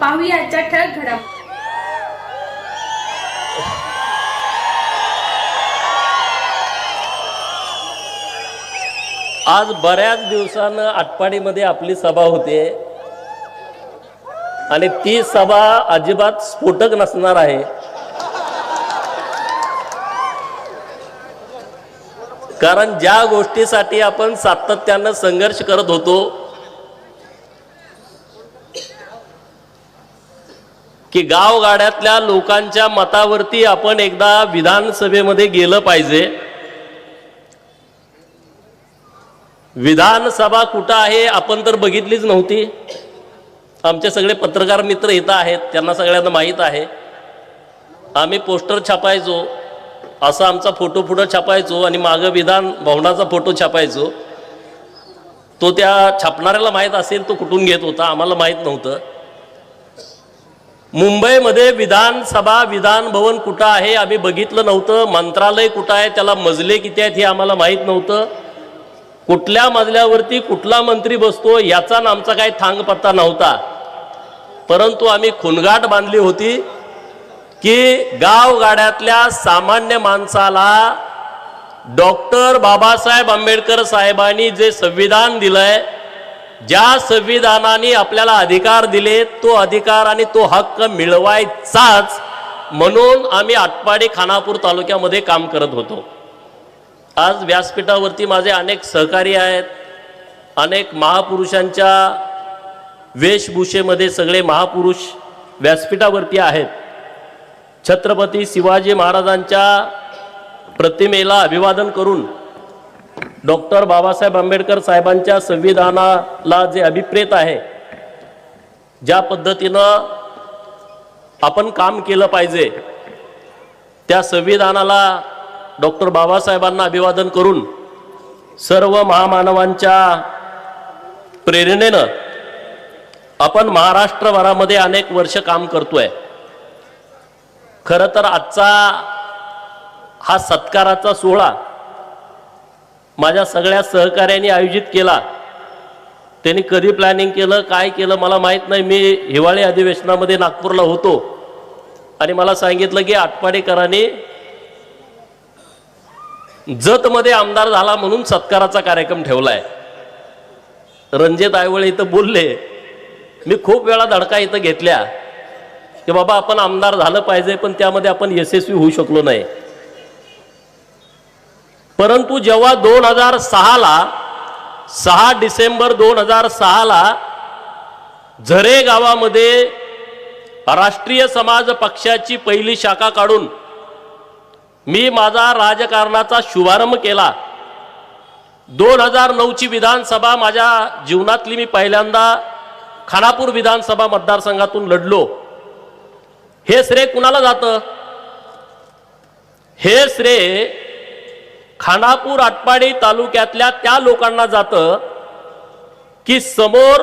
पाहूया आजच्या ठळक घडा आज बऱ्याच दिवसानं आटपाडीमध्ये आपली सभा होते आणि ती सभा अजिबात स्फोटक नसणार आहे. कारण ज्या गोष्टीसाठी आपण सातत्यानं संघर्ष करत होतो की गावगाड्यातल्या लोकांच्या मतावरती आपण एकदा विधानसभेमध्ये गेलं पाहिजे. विधानसभा कुठं आहे आपण तर बघितलीच नव्हती. आमचे सगळे पत्रकार मित्र इथं आहेत त्यांना सगळ्यांना माहीत आहे. आम्ही पोस्टर छापायचो असा आमचा फोटो पुढं छापायचो आणि मागं विधान भवनाचा फोटो छापायचो. तो त्या छापणाऱ्याला माहीत असेल तो कुठून घेत होता आम्हाला माहीत नव्हतं. मुंबईमध्ये विधानसभा विधान भवन कुठं आहे? आम्ही बघितलं नव्हतं. मंत्रालय कुठं आहे? त्याला मजले किती आहेत हे आम्हाला माहीत नव्हतं. कुठल्या मजल्यावरती कुठला मंत्री बसतो याचा न आमचा काही थांग पत्ता नव्हता. परंतु आम्ही खुनगाट बांधली होती की गावगाड्यातल्या सामान्य माणसाला डॉक्टर बाबासाहेब आंबेडकर साहेबांनी जे संविधान दिलंय ज्या संविधानाने आपल्याला अधिकार दिले तो अधिकार आणि तो हक्क मिळवायचाच म्हणून आम्ही आटपाडी खानापूर तालुक्यामध्ये काम करत होतो. आज व्यासपीठावरती माझे अनेक सहकारी आहेत अनेक महापुरुषांच्या वेशभूषेमध्ये सगळे महापुरुष व्यासपीठावरती आहेत. छत्रपती शिवाजी महाराजांच्या प्रतिमेला अभिवादन करून डॉक्टर बाबासाहेब आंबेडकर साहेबांच्या संविधानाला जे अभिप्रेत आहे ज्या पद्धतीनं आपण काम केलं पाहिजे त्या संविधानाला डॉक्टर बाबासाहेबांना अभिवादन करून सर्व महामानवांच्या प्रेरणेनं आपण महाराष्ट्रभरामध्ये अनेक वर्ष काम करतोय. खरं तर आजचा हा सत्काराचा सोहळा माझ्या सगळ्या सहकार्यांनी आयोजित केला. त्यांनी कधी प्लॅनिंग केलं काय केलं मला माहीत नाही. मी हिवाळी अधिवेशनामध्ये नागपूरला होतो. आणि मला सांगितलं की आटपाडेकरांनी जतमध्ये आमदार झाला म्हणून सत्काराचा कार्यक्रम ठेवलाय. रणजित आयवळे इथं बोलले मी खूप वेळा धडका इथं घेतल्या की बाबा आपण आमदार झालं पाहिजे पण त्यामध्ये आपण यशस्वी होऊ शकलो नाही. परंतु जेव्हा दोन हजार सहाला सहा डिसेंबर दोन हजार सहाला झरे गावामध्ये राष्ट्रीय समाज पक्षाची पहिली शाखा काढून मी माझा राजकारणाचा शुभारंभ केला. दोन हजार नऊची विधानसभा माझ्या जीवनातली मी पहिल्यांदा खानापूर विधानसभा मतदारसंघातून लढलो. हे श्रेय कुणाला जातं? हे श्रेय खानापूर आटपाडी तालुक्यातल्या त्या लोकांना जातं की समोर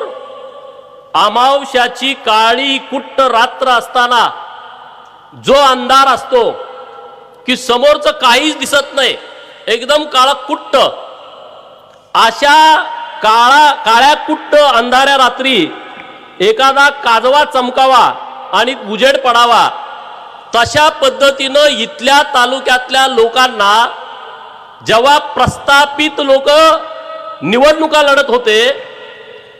अमावश्याची काळी कुट्ट रात्र असताना जो अंधार असतो की समोरचं काहीच दिसत नाही एकदम काळा कुट्ट. अशा काळा काळ्या कुट्ट अंधाऱ्या रात्री एखादा काजवा चमकावा आणि उजेड पडावा तशा पद्धतीनं इथल्या तालुक्यातल्या लोकांना जेव्हा प्रस्थापित लोक निवडणुका लढत होते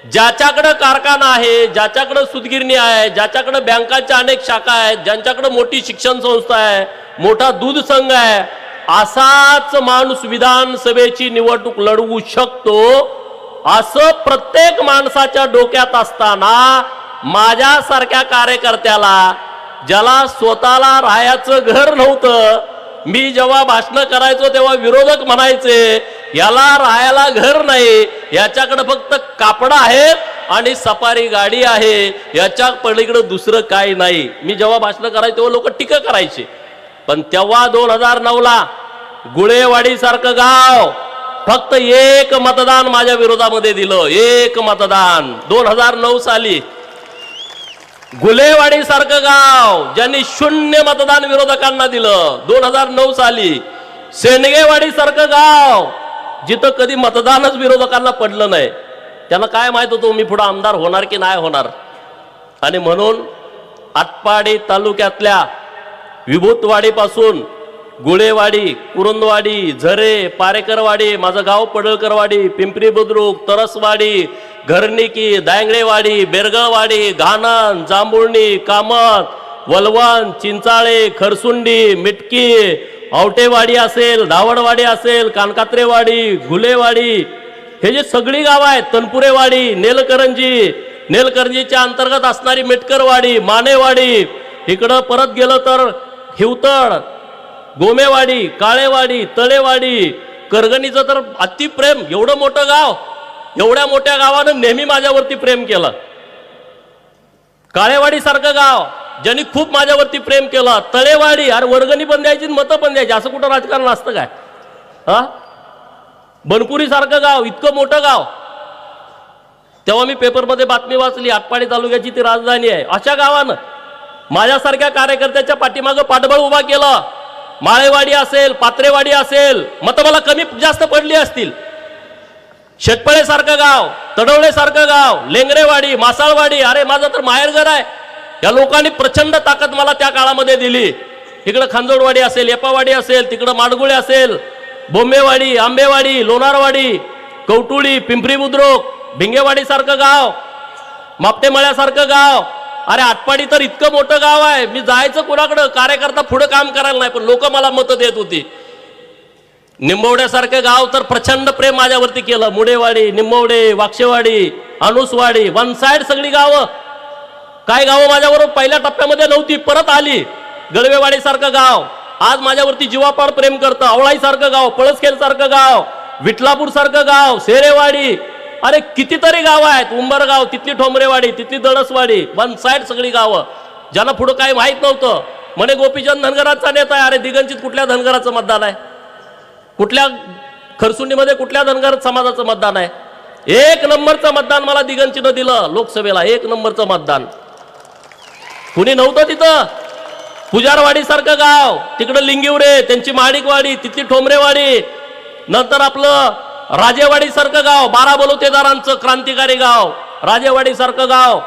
ज्याच्याकडं कारखाना आहे ज्याच्याकडं सुतगिरणी आहे ज्याच्याकडं बँकाच्या अनेक शाखा आहेत ज्यांच्याकडं मोठी शिक्षण संस्था आहे मोठा दूध संघ आहे असाच माणूस विधानसभेची निवडणूक लढवू शकतो असं प्रत्येक माणसाच्या डोक्यात असताना माझ्यासारख्या कार्यकर्त्याला ज्याला स्वतःला राहायचं घर नव्हतं मी जेव्हा भाषण करायचो तेव्हा विरोधक म्हणायचे याला राहायला घर नाही याच्याकडे फक्त कापड आहेत आणि सफारी गाडी आहे याच्या पलीकडे दुसरं काही नाही. मी जेव्हा भाषण करायचो तेव्हा लोक टीका करायचे. पण तेव्हा दोन हजार नऊला गुळेवाडी सारखं गाव फक्त एक मतदान माझ्या विरोधामध्ये दिलं एक मतदान. दोन हजार नऊ साली गुलेवाडी सारखं गाव ज्यांनी शून्य मतदान विरोधकांना दिलं दोन हजार नऊ साली. सेनगेवाडी सारखं गाव जिथं कधी मतदानच विरोधकांना पडलं नाही. त्यांना काय माहीत होतं मी पुढं आमदार होणार की नाही होणार? आणि म्हणून आटपाडी तालुक्यातल्या विभूतवाडीपासून गुळेवाडी कुरुंदवाडी झरे पारेकरवाडी माझं गाव पडळकरवाडी पिंपरी बुद्रुक तरसवाडी घरणिकी दायंगळेवाडी बेरगळवाडी घाणन जांभुळणी कामत वलवण चिंचाळे खरसुंडी मिटकी आवटेवाडी असेल धावडवाडी असेल कानकात्रेवाडी घुलेवाडी. हे जे सगळी गावं आहेत तनपुरेवाडी नेलकरंजी नेलकरंजीच्या अंतर्गत असणारी मेटकरवाडी मानेवाडी इकडं परत गेलं तर हिवतळ गोमेवाडी काळेवाडी तळेवाडी. करगणीचं तर अतिप्रेम एवढं मोठं गाव एवढ्या मोठ्या गावानं नेहमी माझ्यावरती प्रेम केलं. काळेवाडी सारखं गाव ज्यांनी खूप माझ्यावरती प्रेम केलं. तळेवाडी अरे वर्गणी पण द्यायची मतं पण द्यायची. असं कुठं राजकारण असतं काय? हा? बनपुरी सारखं गाव इतकं मोठं गाव. तेव्हा मी पेपरमध्ये बातमी वाचली आटपाडी तालुक्याची ती राजधानी आहे. अशा गावानं माझ्यासारख्या कार्यकर्त्याच्या पाठीमागं पाठबळ उभा केलं. माळेवाडी असेल पात्रेवाडी असेल मत मला कमी जास्त पडली असतील. शेतपळेसारखं गाव तडवळेसारखं गाव लेंगरेवाडी मासाळवाडी अरे माझं तर माहेरघर आहे. या लोकांनी प्रचंड ताकद मला त्या काळामध्ये दिली. इकडं खांजोडवाडी असेल एपावाडी असेल तिकडं माडगुळे असेल बोंबेवाडी आंबेवाडी लोणारवाडी कवटुळी पिंपरी बुद्रुक भिंगेवाडीसारखं गाव मापटेमळ्यासारखं गाव अरे आटपाडी तर इतकं मोठं गाव आहे. मी जायचं कुणाकडं? कार्यकर्ता पुढे काम करायला नाही पण लोक मला मतं देत होती. निंबवड्यासारखं गाव तर प्रचंड प्रेम माझ्यावरती केलं. मुडेवाडी निंबवडे वाक्षेवाडी अनुसवाडी वन साईड सगळी गावं. काय गावं माझ्याबरोबर पहिल्या टप्प्यामध्ये नव्हती परत आली. गळवेवाडीसारखं गाव. आज माझ्यावरती जीवापाड प्रेम करतं. आवळाईसारखं गाव पळसखेल सारखं गाव विठलापूर सारखं गाव शेरेवाडी अरे कितीतरी गावं आहेत उंबरगाव तिथली ठोंबरेवाडी तिथली दडसवाडी वन साईड सगळी गावं. ज्यांना पुढं काही माहीत नव्हतं. म्हणे गोपीचंद धनगराचा नेता आहे. अरे दिगंचित कुठल्या धनगराचं मतदान आहे? कुठल्या खरसुंडीमध्ये कुठल्या धनगर समाजाचं मतदान आहे? एक नंबरचं मतदान मला दिगंचीनं दिलं लोकसभेला एक नंबरचं मतदान. कुणी नव्हतं तिथं? पुजारवाडी सारखं गाव. तिकडं लिंगिवरे त्यांची माणिकवाडी तिथली ठोंबरेवाडी. नंतर आपलं राजेवाडी सारखं गाव बारा बलुतेदारांचं क्रांतिकारी गाव राजेवाडी सारखं गाव.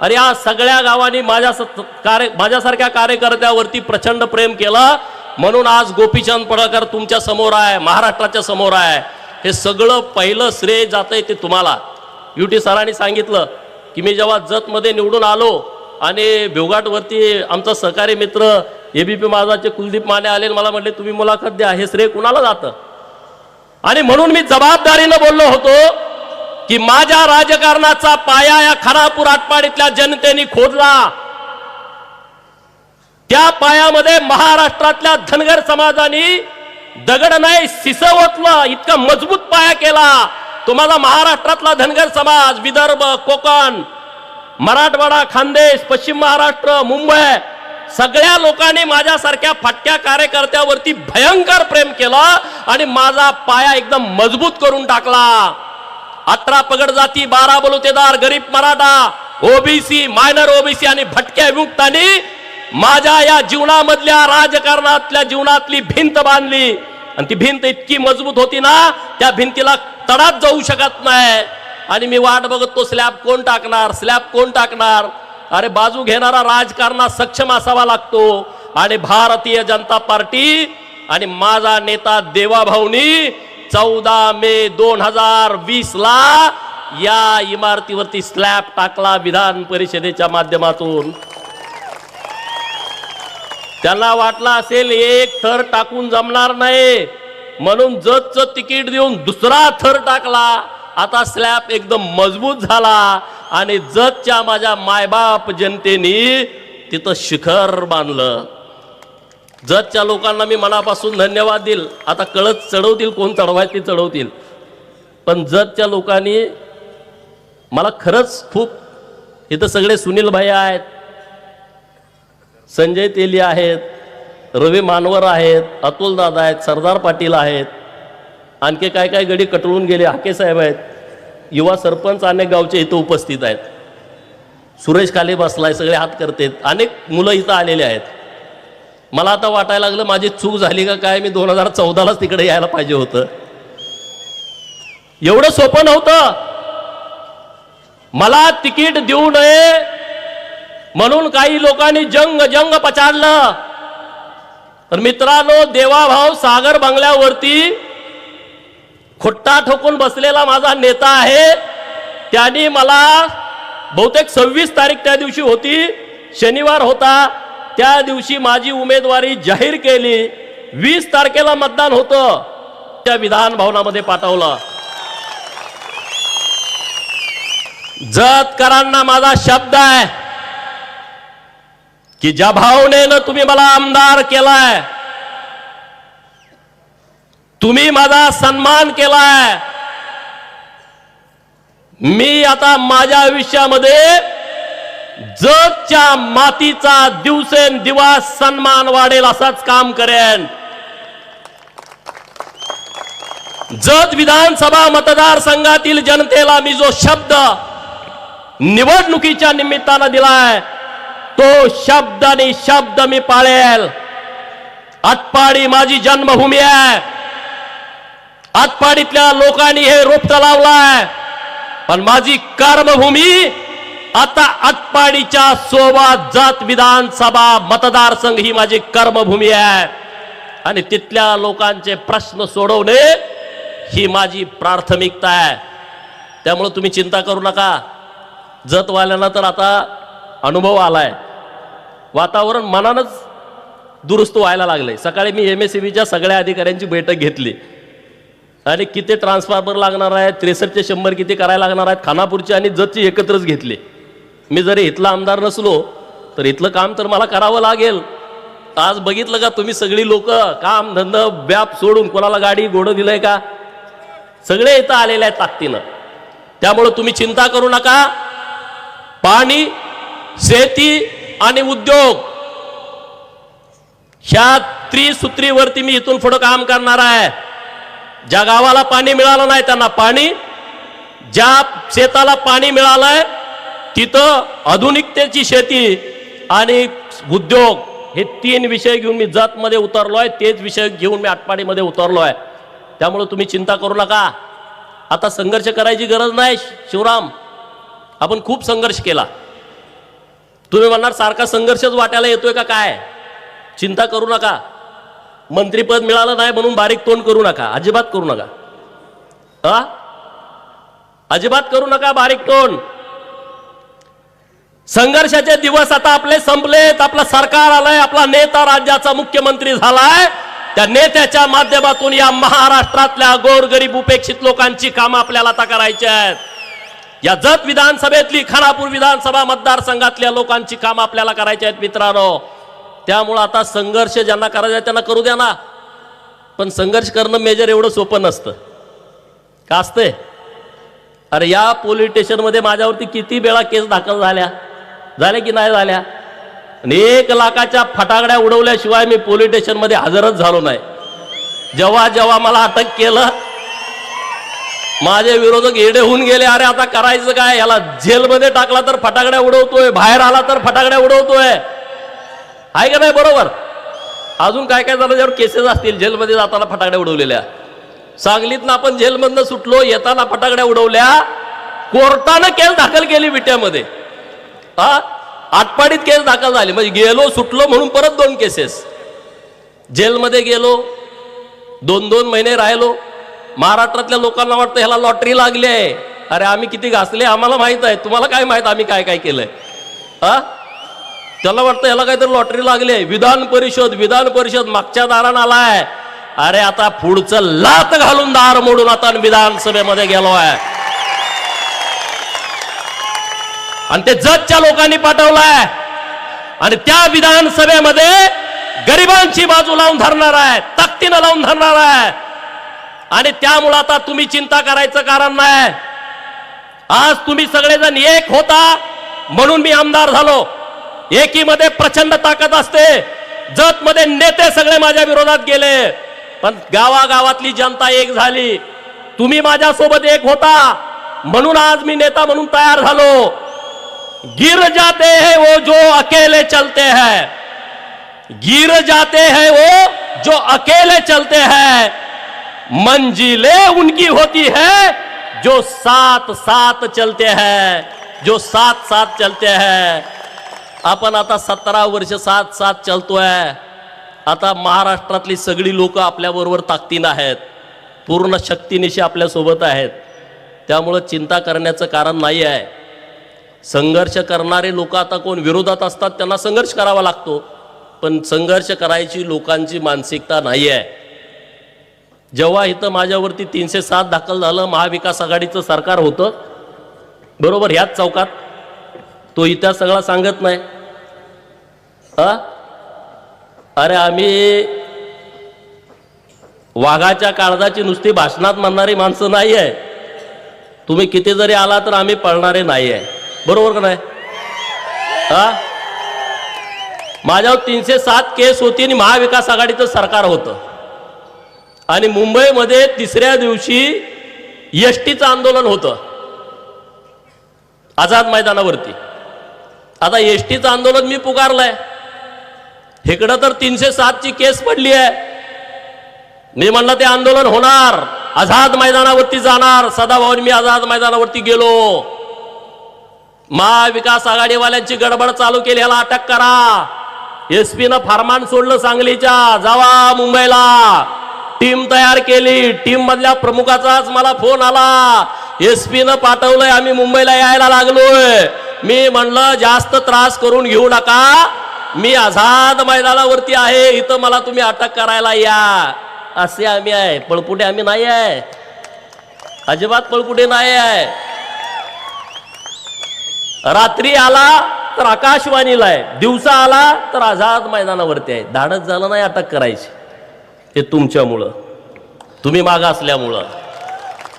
अरे या सगळ्या गावांनी माझ्या स- कार्य माझ्यासारख्या कार्यकर्त्यावरती प्रचंड प्रेम केलं. म्हणून आज गोपीचंद पडळकर तुमच्यासमोर आहे महाराष्ट्राच्या समोर आहे. हे सगळं पहिलं श्रेय जातंय ते तुम्हाला. युटी सरांनी सांगितलं की मी जेव्हा जतमध्ये निवडून आलो आणि भिवघाटवरती आमचा सहकारी मित्र एबीपी माझाचे कुलदीप माने आले मला म्हटले तुम्ही मुलाखत द्या. हे श्रेय कुणाला जातं? आणि म्हणून मी जबाबदारीनं बोललो होतो की माझ्या राजकारणाचा पाया या खरापूर आटपाडीतल्या जनतेने खोदला. त्या पायामध्ये महाराष्ट्रातल्या धनगर समाजाने दगड नाही सिसवतलं इतका मजबूत पाया केला. तो महाराष्ट्रातला धनगर समाज विदर्भ कोकण मराठवाडा खानदेश पश्चिम महाराष्ट्र मुंबई सगळ्या लोकांनी माझ्यासारख्या फाटक्या कार्यकर्त्यावरती भयंकर प्रेम केलं आणि माझा पाया एकदम मजबूत करून टाकला. अठरा पगड जाती बारा बलुतेदार गरीब मराठा ओबीसी मायनर ओबीसी आणि भटक्या विमुक्तांनी माझ्या या जीवनामधल्या राजकारणातल्या जीवनातली भिंत बांधली. आणि ती भिंत इतकी मजबूत होती ना त्या भिंतीला तडात जाऊ शकत नाही. आणि मी वाट बघत तो स्लॅब कोण टाकणार स्लॅब कोण टाकणार? अरे बाजू घेणारा राजकारणात सक्षम असावा लागतो. आणि भारतीय जनता पार्टी आणि माझा नेता देवाभाऊनी चौदा मे दोन हजार वीस ला या इमारतीवरती स्लॅब टाकला विधान परिषदेच्या माध्यमातून. त्यांना वाटला असेल एक थर टाकून जमणार नाही. म्हणून जतचं तिकीट देऊन दुसरा थर टाकला. आता स्लॅब एकदम मजबूत झाला आणि जतच्या माझ्या मायबाप जनतेनी तिथं शिखर बांधलं. जतच्या लोकांना मी मनापासून धन्यवाद देईल. आता कळत चढवतील कोण चढवाय ते चढवतील. पण जतच्या लोकांनी मला खरंच खूप इथं सगळे सुनील भाई आहेत संजय तेली आहेत रवी मानवर आहेत अतुल दादा आहेत सरदार पाटील आहेत आणखी काय काय गडी कटळून गेले हाके साहेब आहेत. युवा सरपंच अनेक गावचे इथं उपस्थित आहेत. सुरेश खाली बसलाय सगळे हात करतेत. अनेक मुलं इथं आलेले आहेत. मला आता वाटायला लागलं माझी चूक झाली का काय? मी दोन हजार चौदालाच तिकडे यायला पाहिजे होतं. एवढं सोपं नव्हतं. मला तिकीट देऊ नये म्हणून काही लोकांनी जंग जंग पचाडलं तर मित्रांनो देवाभाव सागर बंगल्यावरती खुट्टा ठोकून बसलेला माझा नेता आहे. त्यांनी मला बहुतेक सव्वीस तारीख त्या दिवशी होती शनिवार होता. त्या दिवशी माझी उमेदवारी जाहीर केली. वीस तारखेला मतदान होतं. त्या विधान भवनामध्ये पाठवलं. जतकरांना माझा शब्द आहे की ज्या भावनेनं तुम्ही मला आमदार केलाय तुम्ही माझा सन्मान केलाय. मी आता माझ्या आयुष्यामध्ये जगच्या मातीचा दिवसेंदिवस सन्मान वाढेल असाच काम करेन. जत विधानसभा मतदारसंघातील जनतेला मी जो शब्द निवडणुकीच्या निमित्तानं दिलाय तो शब्द आणि शब्द मी पाळेल. आटपाडी माझी जन्मभूमी आहे. आतपाडीतल्या लोकांनी हे रोपट लावलाय. पण माझी कर्मभूमी आता आतपाडीच्या सोबत जात विधानसभा मतदारसंघ ही माझी कर्मभूमी आहे. आणि तिथल्या लोकांचे प्रश्न सोडवणे ही माझी प्राथमिकता आहे. त्यामुळे तुम्ही चिंता करू नका. जतवाल्यांना तर आता अनुभव आलाय. वातावरण मनानच दुरुस्त व्हायला लागले सकाळी मी एम एस सगळ्या अधिकाऱ्यांची बैठक घेतली. आणि किती ट्रान्सफॉर्मर लागणार आहेत? त्रेसष्टचे शंभर किती करायला लागणार आहेत? खानापूरचे आणि जतचे एकत्रच घेतले. मी जरी इथला आमदार नसलो तर इथलं काम तर मला करावं लागेल. आज बघितलं का तुम्ही सगळी लोक? काम धंद व्याप सोडून कोणाला गाडी घोडं दिलंय का? सगळे इथं आलेले आहेत ताकदीनं. त्यामुळं तुम्ही चिंता करू नका. पाणी शेती आणि उद्योग. ह्या त्रिसूत्रीवरती मी इथून पुढं काम करणार आहे. ज्या गावाला पाणी मिळालं नाही त्यांना पाणी ज्या शेताला पाणी मिळालंय तिथं आधुनिकतेची शेती आणि उद्योग हे तीन विषय घेऊन मी जातमध्ये उतरलो आहे तेच विषय घेऊन मी आटपाडीमध्ये उतरलो आहे त्यामुळे तुम्ही चिंता करू नका. आता संघर्ष करायची गरज नाही शिवराम. आपण खूप संघर्ष केला. तुम्ही म्हणणार सारखा संघर्षच वाटायला येतोय का काय? चिंता करू नका. मंत्रीपद मिळालं नाही म्हणून बारीक तोंड करू नका. अजिबात करू नका. हा? अजिबात करू नका बारीक तोंड. संघर्षाचे दिवस आता आपले संपलेत. आपलं सरकार आलंय आपला नेता राज्याचा मुख्यमंत्री झालाय. त्या नेत्याच्या माध्यमातून या महाराष्ट्रातल्या गोरगरीब उपेक्षित लोकांची कामं आपल्याला आता करायची आहेत. या जत विधानसभेतली खानापूर विधानसभा मतदारसंघातल्या लोकांची कामं आपल्याला करायची आहेत मित्रांनो. त्यामुळं आता संघर्ष ज्यांना करायचा आहे त्यांना करू द्या ना. पण संघर्ष करणं मेजर एवढं सोपं नसतं. का असतंय? अरे या पोलीस स्टेशनमध्ये माझ्यावरती किती वेळा केस दाखल झाल्या? झाल्या की नाही झाल्या? आणि एक लाखाच्या फटाकड्या उडवल्याशिवाय मी पोलीस स्टेशनमध्ये हजरच झालो नाही. जेव्हा जेव्हा मला अटक केलं माझे विरोधक येडे होऊन गेले अरे आता करायचं काय? याला जेलमध्ये टाकला तर फटाकड्या उडवतोय बाहेर आला तर फटाकड्या उडवतोय. आहे का नाही बरोबर? अजून काय काय झालं? ज्यावर केसेस असतील जेलमध्ये जाताना फटाकड्या उडवलेल्या. सांगलीतनं आपण जेलमधनं सुटलो येताना फटाकड्या उडवल्या कोर्टानं केस दाखल केली विट्यामध्ये. हा? आटपाडीत केस दाखल झाली. म्हणजे गेलो सुटलो म्हणून परत दोन केसेस जेलमध्ये गेलो दोन दोन महिने राहिलो. महाराष्ट्रातल्या लोकांना वाटतं ह्याला लॉटरी लागली आहे. अरे आम्ही किती घासले आम्हाला माहीत आहे. तुम्हाला काय माहीत आम्ही काय काय केलंय? हा? त्याला वाटतं याला काहीतरी लॉटरी लागली आहे. विधान परिषद विधान परिषद मागच्या दारानं आलाय. अरे आता पुढचं लात घालून दार मोडून आता विधानसभेमध्ये गेलो आहे. आणि ते जतच्या लोकांनी पाठवलाय. आणि त्या विधानसभेमध्ये गरिबांची बाजू लावून धरणार आहे ताकदीनं लावून धरणार आहे. आणि त्यामुळं आता तुम्ही चिंता करायचं कारण नाही. आज तुम्ही सगळेजण एक होता म्हणून मी आमदार झालो. एकीमध्ये प्रचंड ताकद असते. जत मध्ये नेते सगळे माझ्या विरोधात गेले. पण गावागावातली जनता एक झाली. तुम्ही माझ्यासोबत एक होता. म्हणून आज मी नेता म्हणून तयार झालो. गिर जाते हैं वो जो अकेले चलते हैं. गिर जाते हैं वो जो अकेले चलते हैं. मंजिले उनकी होती है जो साथ साथ चलते हैं जो साथ साथ चलते हैं। आपण आता सतरा वर्ष साथ सात चालतोय. आता महाराष्ट्रातली सगळी लोक आपल्याबरोबर ताकदीनं आहेत. पूर्ण शक्तीनिशी आपल्यासोबत आहेत. त्यामुळं चिंता करण्याचं कारण नाही आहे. संघर्ष करणारे लोक आता कोण विरोधात असतात त्यांना संघर्ष करावा लागतो. पण संघर्ष करायची लोकांची मानसिकता नाही आहे. जेव्हा इथं माझ्यावरती तीनशे सात दाखल झालं महाविकास आघाडीचं सरकार होतं. बरोबर ह्याच चौकात. तो इतिहास सगळा सांगत नाही. हा? अरे आम्ही वाघाच्या काळजाची नुसती भाषणात म्हणणारी माणसं नाही आहे तुम्ही किती जरी आला तर आम्ही पळणारे नाही आहे बरोबर का नाही? हा? माझ्यावर तीनशे सात केस होती आणि महाविकास आघाडीचं सरकार होतं. आणि मुंबईमध्ये तिसऱ्या दिवशी एस टीचं आंदोलन होतं. आझाद मैदानावरती. आता एस टीचं आंदोलन मी पुकारलंय. इकडं तर तीनशे सातची केस पडली आहे. मी म्हणलं ते आंदोलन होणार. आझाद मैदानावरती जाणार. सदाभाऊन मी आझाद मैदानावरती गेलो. महाविकास आघाडीवाल्यांची गडबड चालू केली. याला अटक करा. एस न फार्मान सोडलं सांगलीच्या. जावा मुंबईला. टीम तयार केली. टीम मधल्या प्रमुखाचाच मला फोन आला. एस न पाठवलंय. आम्ही मुंबईला यायला लागलोय. मी म्हणलं जास्त त्रास करून घेऊ नका. मी आझाद मैदानावरती आहे. इथं मला तुम्ही अटक करायला या. असे आम्ही आहे. पळपुटे आम्ही नाही आहे. अजिबात पळपुटे नाही आहे. रात्री आला तर आकाशवाणीला आहे. दिवसा आला तर आझाद मैदानावरती आहे. धाडच झालं नाही अटक करायची. ते तुमच्यामुळं. तुम्ही माग असल्यामुळं.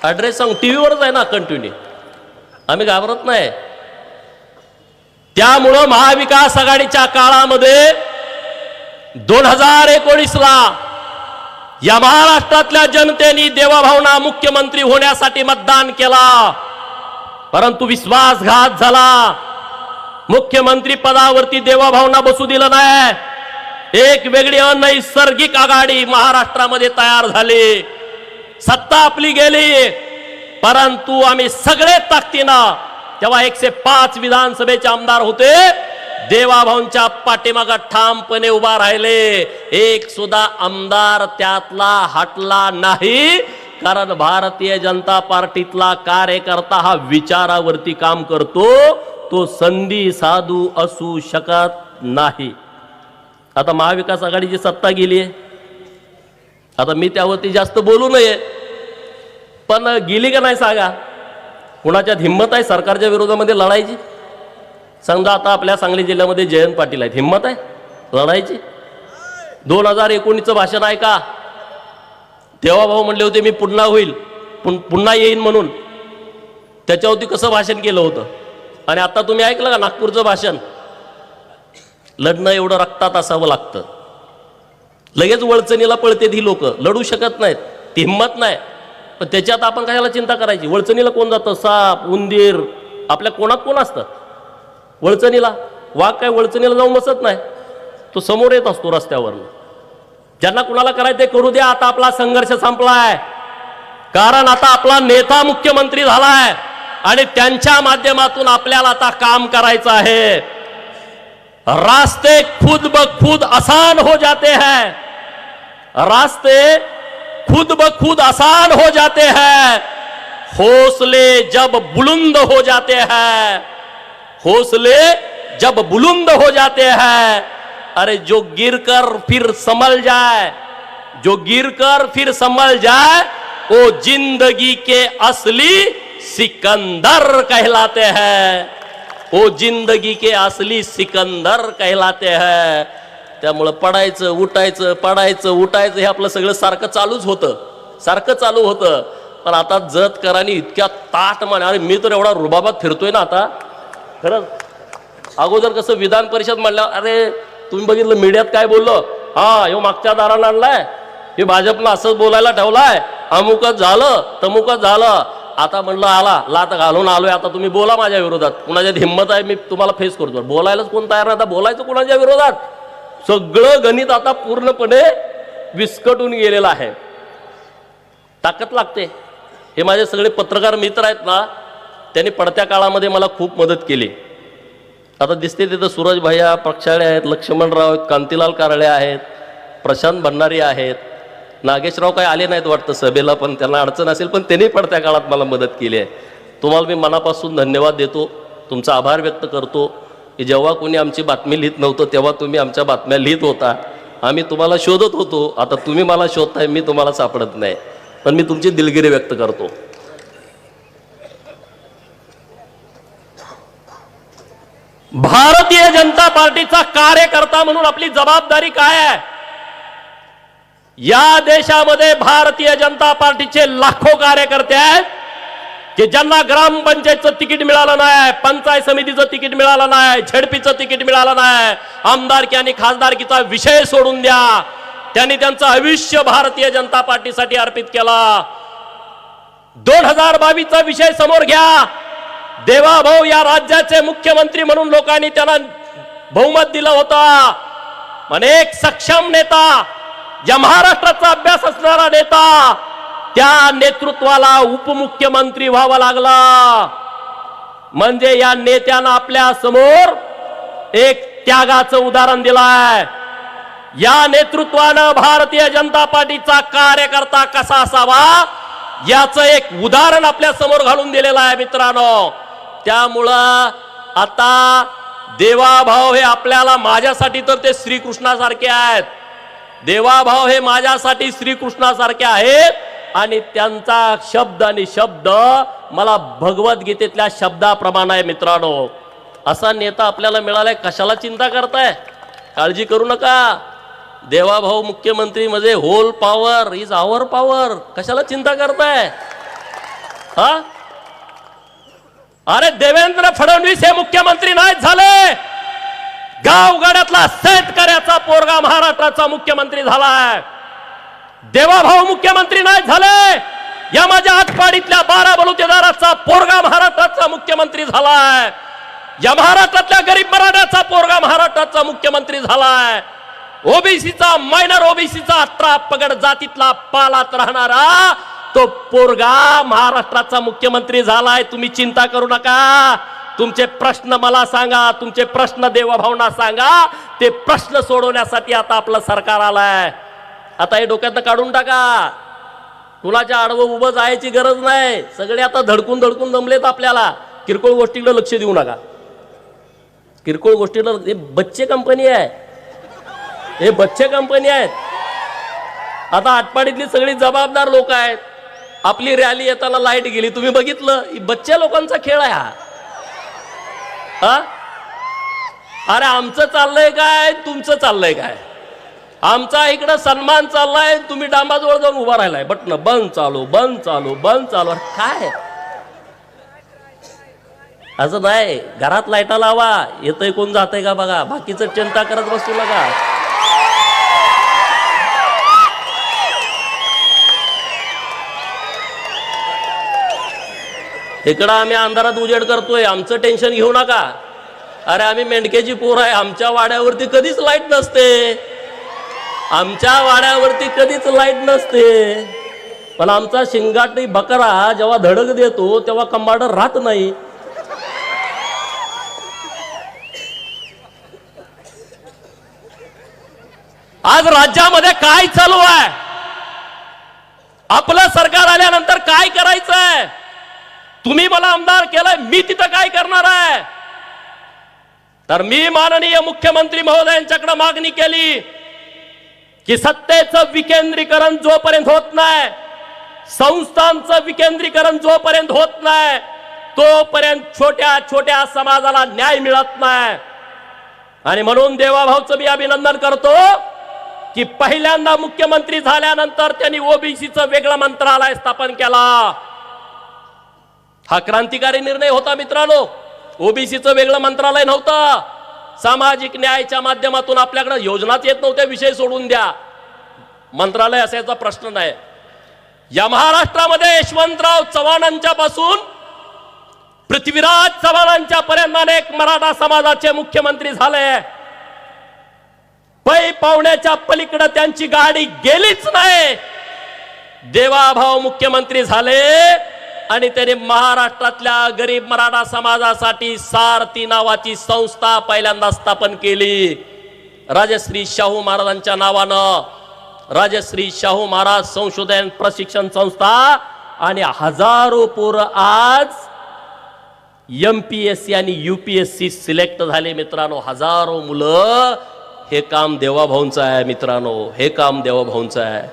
ॲड्रेस सांग. टी व्हीवरच आहे ना कंटिन्यू आम्ही घाबरत नाही. त्यामुळं महाविकास आघाडीच्या काळामध्ये दोन हजार एकोणीसला या महाराष्ट्रातल्या जनतेने देवाभावना मुख्यमंत्री होण्यासाठी मतदान केला. परंतु विश्वासघात झाला. मुख्यमंत्री पदावरती देवाभावना बसू दिलं नाही. एक वेगळी अनैसर्गिक आघाडी महाराष्ट्रामध्ये तयार झाली. सत्ता आपली गेली. परंतु आम्ही सगळे ताकदीनं तेव्हा एकशे पाच विधानसभेचे आमदार होते देवाभाऊंच्या पाठीमागं ठामपणे उभा राहिले. एक सुद्धा आमदार त्यातला हटला नाही कारण भारतीय जनता पार्टीतला कार्यकर्ता हा विचारावरती काम करतो तो संधी साधू असू शकत नाही. आता महाविकास आघाडीची सत्ता गेली आहे. आता मी त्यावरती जास्त बोलू नये. पण गेली का नाही सांगा? कुणाच्यात हिंमत आहे सरकारच्या विरोधामध्ये लढायची? समजा आता आपल्या सांगली जिल्ह्यामध्ये जयंत पाटील आहेत. हिंमत आहे? लढायची? दोन हजार एकोणीसचं भाषण आहे का? तेव्हा भाऊ म्हणले होते मी पुन्हा होईल. पुन पुन्हा येईन म्हणून. त्याच्यावरती कसं भाषण केलं होतं? आणि आता तुम्ही ऐकलं का नागपूरचं भाषण? लढणं एवढं रक्तात असावं लागतं. लगेच वळचणीला पळते ही लोक. लढू शकत नाहीत. ती हिंमत नाही. पण त्याच्यात आपण कशाला चिंता करायची? वळचणीला कोण जातं? साप उंदीर आपल्या कोणात कोण असतं? वळचणीला? वाघ काय वळचणीला जाऊन बसत नाही. तो समोर येत असतो रस्त्यावरनं. ज्यांना कुणाला करायचं ते करू द्या. आता आपला संघर्ष संपलाय. कारण आता आपला नेता मुख्यमंत्री झालाय. आणि त्यांच्या माध्यमातून आपल्याला आता काम करायचं आहे. रास्ते खुद ब खुद आसान हो जाते हैं. रास्ते खुद ब खुद आसान हो जाते हैं। हौसले जब बुलंद हो जाते हैं। हौसले जब बुलंद हो जाते हैं। अरे जो गिरकर फिर संभल जाए, जो गिरकर फिर संभल जाए, वो ज़िंदगी के असली सिकंदर कहलाते हैं। वो ज़िंदगी के असली सिकंदर कहलाते हैं। त्यामुळं पडायचं उठायचं पडायचं उठायचं हे आपलं सगळं सारखं चालूच होतं. सारखं चालू होतं. पण आता जत करानी इतक्या ताट म्हणे अरे मी तर एवढा रुबाबात फिरतोय ना आता. खरंच अगोदर कसं विधान परिषद म्हणल्यावर अरे तुम्ही बघितलं मीडियात काय बोललो? हा ह्यो मागच्या दाराला आणलाय. हे भाजपनं असंच बोलायला ठेवलाय. अमुकच झालं तमुकच झालं. आता म्हणलं आला लात घालून आलोय. आता तुम्ही बोला माझ्या विरोधात. कुणाच्यात हिंमत आहे मी तुम्हाला फेस करतो. बोलायलाच कोण तयार नाही. आता बोलायचं कुणाच्या विरोधात? सगळं गणित आता पूर्णपणे विस्कटून गेलेलं आहे. ताकद लागते. हे माझे सगळे पत्रकार मित्र आहेत ना त्यांनी पडत्या काळामध्ये मला खूप मदत केली. आता दिसते तिथं सूरज भैया प्रक्षाळे आहेत लक्ष्मणराव आहेत कांतीलाल कारळे आहेत प्रशांत भंडारी आहेत. नागेशराव काही आले नाहीत वाटतं सभेला पण त्यांना अडचण असेल पण त्यांनी पडत्या काळात मला मदत केली आहे. तुम्हाला मी मनापासून धन्यवाद देतो. तुमचा आभार व्यक्त करतो. की जेव्हा कोणी आमची बातमी लिहित नव्हतं तेव्हा तुम्ही आमच्या बातम्या लिहित होता. आम्ही तुम्हाला शोधत होतो. आता तुम्ही मला शोधताय मी तुम्हाला सापडत नाही. पण मी तुमची दिलगिरी व्यक्त करतो. भारतीय जनता पार्टीचा कार्यकर्ता म्हणून आपली जबाबदारी काय आहे? या देशामध्ये भारतीय जनता पार्टीचे लाखो कार्यकर्ते आहेत. की ज्यांना ग्रामपंचायतचं तिकीट मिळालं नाही पंचायत समितीचं तिकीट मिळालं नाही झेडपीचं तिकीट मिळालं नाही आमदारकी आणि खासदारकीचा विषय सोडून द्या. त्यांनी त्यांचं आयुष्य भारतीय जनता पार्टीसाठी अर्पित केला. दोन हजार बावीसचा विषय समोर घ्या. देवाभाऊ या राज्याचे मुख्यमंत्री म्हणून लोकांनी त्यांना बहुमत दिलं होतं. पण एक सक्षम नेता या महाराष्ट्राचा अभ्यास असणारा नेता त्या नेतृत्वाला उपमुख्यमंत्री व्हावा लागला. म्हणजे या नेत्यानं आपल्यासमोर एक त्यागाचं उदाहरण दिलाय. या नेतृत्वानं भारतीय जनता पार्टीचा कार्यकर्ता कसा असावा याचं एक उदाहरण आपल्यासमोर घालून दिलेलं आहे मित्रांनो. त्यामुळं आता देवाभाव हे आपल्याला माझ्यासाठी तर ते श्रीकृष्णासारखे आहेत. देवाभाव हे माझ्यासाठी श्रीकृष्णासारखे आहेत. आणि त्यांचा शब्द आणि शब्द मला भगवद्गीतेतल्या शब्दाप्रमाणे आहे मित्रांनो. असा नेता आपल्याला मिळालाय कशाला चिंता करताय? काळजी करू नका. देवाभाऊ मुख्यमंत्री म्हणजे whole power is our power कशाला चिंता करताय? हा? अरे देवेंद्र फडणवीस हे मुख्यमंत्री नाहीत झाले. गावगाड्यातला शेतकऱ्याचा पोरगा महाराष्ट्राचा मुख्यमंत्री झालाय. देवाभाऊ मुख्यमंत्री नाही झाले. या माझ्या आटपाडीतल्या बारा बलुतेदाराचा पोरगा महाराष्ट्राचा मुख्यमंत्री झालाय. या महाराष्ट्रातल्या गरीब मराठ्याचा पोरगा महाराष्ट्राचा मुख्यमंत्री झालाय. ओबीसीचा मायनर ओबीसीचा अठरा पगड जातीतला पालात राहणारा तो पोरगा महाराष्ट्राचा मुख्यमंत्री झालाय. तुम्ही चिंता करू नका. तुमचे प्रश्न मला सांगा. तुमचे प्रश्न देवाभावना सांगा. ते प्रश्न सोडवण्यासाठी आता आपलं सरकार आलंय. आता हे डोक्यातनं काढून टाका. कुणाच्या आडवं उभं जायची गरज नाही. सगळे आता धडकून धडकून जमलेत आपल्याला. किरकोळ गोष्टीकडे लक्ष देऊ नका. किरकोळ गोष्टीला हे बच्चे कंपनी आहे. हे बच्चे कंपनी आहेत. आता आटपाडीतली सगळी जबाबदार लोक आहेत. आपली रॅली येताना लाइट गेली. तुम्ही बघितलं? बच्च्या बच्चे लोकांचा खेळ आहे हा. हा? अरे आमचं चाललंय काय? तुमचं चाललंय काय? आमचा इकडं सन्मान चाललाय तुम्ही डांबाजवळ जाऊन उभा राहिलाय. बटन बंद चालू बंद चालू बंद चालू. काय? असं नाही घरात लाईटा लावा. येतंय कोण जातंय का बघा? बाकीचं चिंता करत बसू नका. इकडं आम्ही अंधारात उजेड करतोय आमचं टेन्शन घेऊ नका. अरे आम्ही मेंढक्याची पोर आहे आमच्या वाड्यावरती कधीच लाइट नसते. आमच्या वाड्यावरती कधीच लाइट नसते. पण आमचा शिंगाटी बकरा जेव्हा धडक देतो तेव्हा कंबाडर राहत नाही. आज राज्यामध्ये काय चालू आहे? आपलं सरकार आल्यानंतर काय करायचंय? तुम्ही मला आमदार केलंय मी तिथं काय करणार आहे? तर मी माननीय मुख्यमंत्री महोदयांच्याकडे मागणी केली की सत्तेचं विकेंद्रीकरण जोपर्यंत होत नाही संस्थांचं विकेंद्रीकरण जोपर्यंत होत नाही तोपर्यंत छोट्या छोट्या समाजाला न्याय मिळत नाही. आणि म्हणून देवाभाऊचं मी अभिनंदन करतो की पहिल्यांदा मुख्यमंत्री झाल्यानंतर त्यांनी ओबीसीचं वेगळं मंत्रालय स्थापन केला. हा क्रांतिकारी निर्णय होता मित्रांनो. ओबीसीचं वेगळं मंत्रालय नव्हतं. सामाजिक न्यायाच्या माध्यमातून आपल्याकडे योजनाच येत नव्हत्या विषय सोडून द्या. मंत्रालय असायचा प्रश्न नाही. या महाराष्ट्रामध्ये यशवंतराव चव्हाणांच्या पासून पृथ्वीराज चव्हाणांच्या पर्यंत अनेक मराठा समाजाचे मुख्यमंत्री झाले. पै पावण्याच्या पलीकडे त्यांची गाडी गेलीच नाही. देवाभाव मुख्यमंत्री झाले. आणि त्याने महाराष्ट्रातल्या गरीब मराठा समाजासाठी सारथी नावाची संस्था पहिल्यांदा स्थापन केली. राजश्री शाहू महाराजांच्या नावानं राजश्री शाहू महाराज संशोधन प्रशिक्षण संस्था आणि हजारो पोरं आज एम पी एस सी आणि U P S C select झाले मित्रांनो. हजारो मुलं हे काम देवाभाऊंचं आहे मित्रांनो. हे काम देवाभाऊंचं आहे.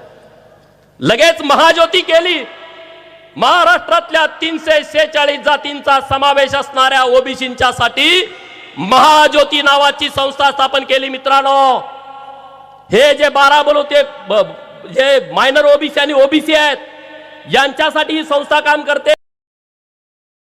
लगेच महाज्योती केली. महाराष्ट्रातल्या तीनशे सेहेचाळीस जातींचा समावेश असणाऱ्या ओबीसींच्या साठी महाज्योती नावाची संस्था स्थापन केली मित्रांनो. हे जे बारा बोलू ते जे मायनर ओबीसी आणि ओबीसी आहेत यांच्यासाठी ही संस्था काम करते.